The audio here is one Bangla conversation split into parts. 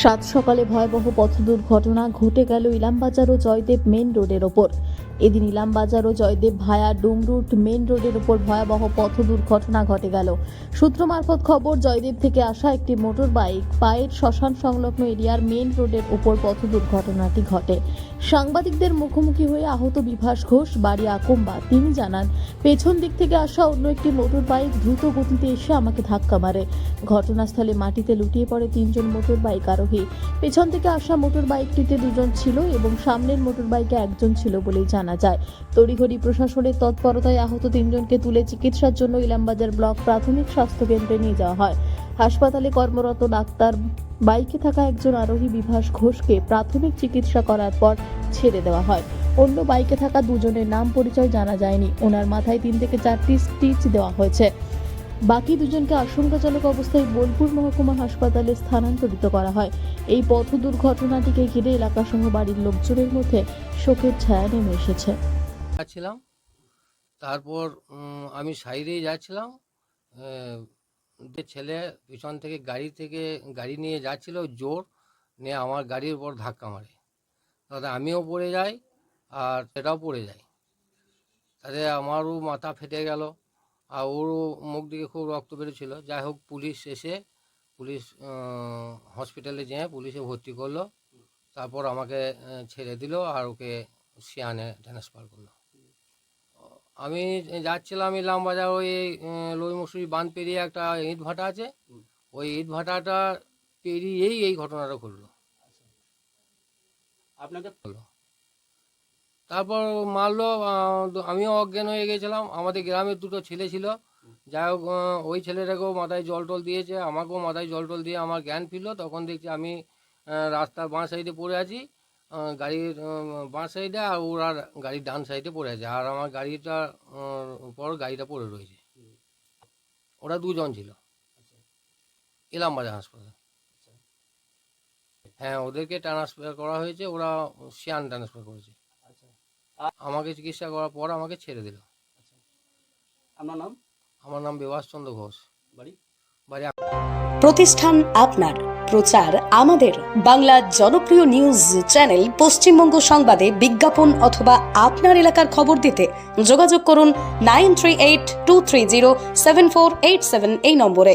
সাত সকালে ভয়াবহ পথ দুর্ঘটনা ঘটে গেল ইলামবাজার ও জয়দেব মেন রোডের ওপর। এদিন ইলামবাজার ও জয়দেব ভায়া ডুমরুট মেন রোডের উপর ভয়াবহ পথ দুর্ঘটনা ঘটে গেল। সূত্র মারফত খবর, জয়দেব থেকে আসা একটি মোটর বাইক পায়ের শ্মশান সংলগ্ন এরিয়ার মেন রোডের উপর পথ দুর্ঘটনাটি ঘটে। সাংবাদিকদের মুখোমুখি হয়ে আহত বিভাস ঘোষ, বাড়ি আকম্বা। তিনি জানান, পেছন দিক থেকে আসা অন্য একটি মোটর বাইক দ্রুত গতিতে এসে আমাকে ধাক্কা মারে। ঘটনাস্থলে মাটিতে লুটিয়ে পড়ে তিনজন মোটর বাইক আরোহী। পেছন থেকে আসা মোটর বাইকটিতে দুজন ছিল এবং সামনের মোটর বাইকে একজন ছিল বলেই জানা যায়। তড়িঘড়ি প্রশাসনের তৎপরতায় আহত তিনজনকে তুলে চিকিৎসার জন্য ইলামবাজার ব্লক প্রাথমিক স্বাস্থ্য কেন্দ্রে নিয়ে যাওয়া হয়। হাসপাতালে কর্মরত ডাক্তার বাইকে থাকা একজন আরোহী বিভাস ঘোষকে প্রাথমিক চিকিৎসা করার পর ছেড়ে দেওয়া হয়। অন্য বাইকে থাকা দুজনের নাম পরিচয় জানা যায়নি। ওনার মাথায় তিন থেকে চারটি স্টিচ দেওয়া হয়েছে। বাকি দুজনকে আশঙ্কাজনক অবস্থায় বোলপুর মহকুমা হাসপাতালে স্থানান্তরিত করা হয়। এই পথ দুর্ঘটনাটিকে ঘিরে এলাকাসহ বাড়ির লোকজনের মধ্যে শোকের ছায়া নেমে এসেছে। যাচ্ছিলাম, তারপর আমি সাইডেই যাচ্ছিলাম। ছেলে পিছন থেকে গাড়ি থেকে গাড়ি নিয়ে যাচ্ছিল, জোর নিয়ে আমার গাড়ির উপর ধাক্কা মারে। তাতে আমিও পড়ে যাই আর সেটাও পড়ে যায় তাতে আমারও মাথা ফেটে গেল। আর ওরও মুখ দিকে খুব রক্ত বেরোছিল যাই হোক পুলিশ এসে পুলিশ হসপিটালে যেয়ে পুলিশে ভর্তি করল। তারপর আমাকে ছেড়ে দিল আর ওকে সিয়ানে ট্রান্সফার করল। আমি যাচ্ছিলাম ইলাম বাজার ওই লই মসুরি বাঁধ পেরিয়ে একটা ইট ভাটা আছে। ওই ইট ভাটাটা পেরিয়েই এই ঘটনাটা ঘটলো। আপনাকে হলো। তারপর মারলো আমিও অজ্ঞান হয়ে গেছিলাম। আমাদের গ্রামের দুটো ছেলে ছিল। যাই হোক ওই ছেলেটাকেও মাথায় জল টল দিয়েছে আমাকেও মাথায় জল টল দিয়ে আমার জ্ঞান ফিরলো। তখন দেখছি আমি রাস্তার বাঁ সাইডে পড়ে আছি। গাড়ির বাঁ সাইডে আর ওর গাড়ির ডান সাইডে পড়ে আছে। আর আমার গাড়িটা উপর গাড়িটা পড়ে রয়েছে। ওরা দুজন ছিল। ইলামবাজার হাসপাতাল। হ্যাঁ ওদেরকে ট্রান্সফার করা হয়েছে। ওরা সিয়ান ট্রান্সফার করেছে। আমাকে চিকিৎসা করার পর আমাকে ছেড়ে দিল। আপনার নাম? আমার নাম বিভাস চন্দ্র ঘোষ। বাড়ি? বাড়ি প্রতিষ্ঠান আপনার প্রচার আমাদের। বাংলা জনপ্রিয় নিউজ চ্যানেল পশ্চিমবঙ্গ সংবাদে বিজ্ঞাপন অথবা আপনার এলাকার খবর দিতে যোগাযোগ করুন nine three eight two three zero seven four eight seven এই নম্বরে।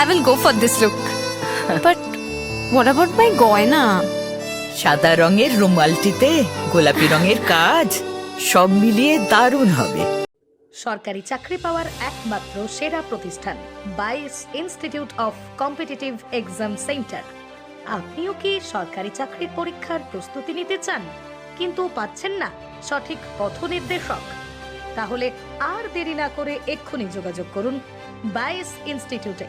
I will go for this look. but what about my goina? সাদা রঙের রুমালটিতে গোলাপি রঙের কাজ সব মিলিয়ে দারুণ হবে। সরকারি চাকরি পাওয়ার একমাত্র সেরা প্রতিষ্ঠান বাইস institute of competitive exam centre. আপনিও কি সরকারি চাকরির পরীক্ষার প্রস্তুতি নিতে চান? কিন্তু পাচ্ছেন না সঠিক পথ নির্দেশক তাহলে আর দেরি না করে এক্ষুনি যোগাযোগ করুন বাইস ইনস্টিটিউটে।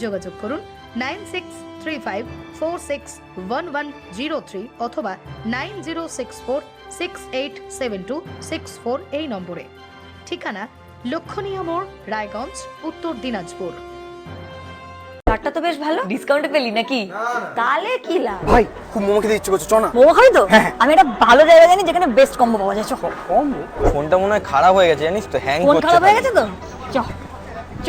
যোগাযোগ করুন nine six three five four six one one zero three অথবা nine zero six four six eight seven two six four এই নম্বরে ঠিকানা লক্ষণীয় মোড় রায়গঞ্জ উত্তর দিনাজপুর কার্ডটা তো বেশ ভালো ডিসকাউন্টে পেলি নাকি তাহলে কি লাভ ভাই খুব মোমো খেতে ইচ্ছে করছে মোমো খাবি তো আমি একটা ভালো জায়গা জানি যেখানে বেস্ট কম্বো পাওয়া যায় চ কম ফোনটা মনে হয় খারাপ হয়ে গেছে জানিস তো হ্যাং ফোন খারাপ হয়ে গেছে তো চ চ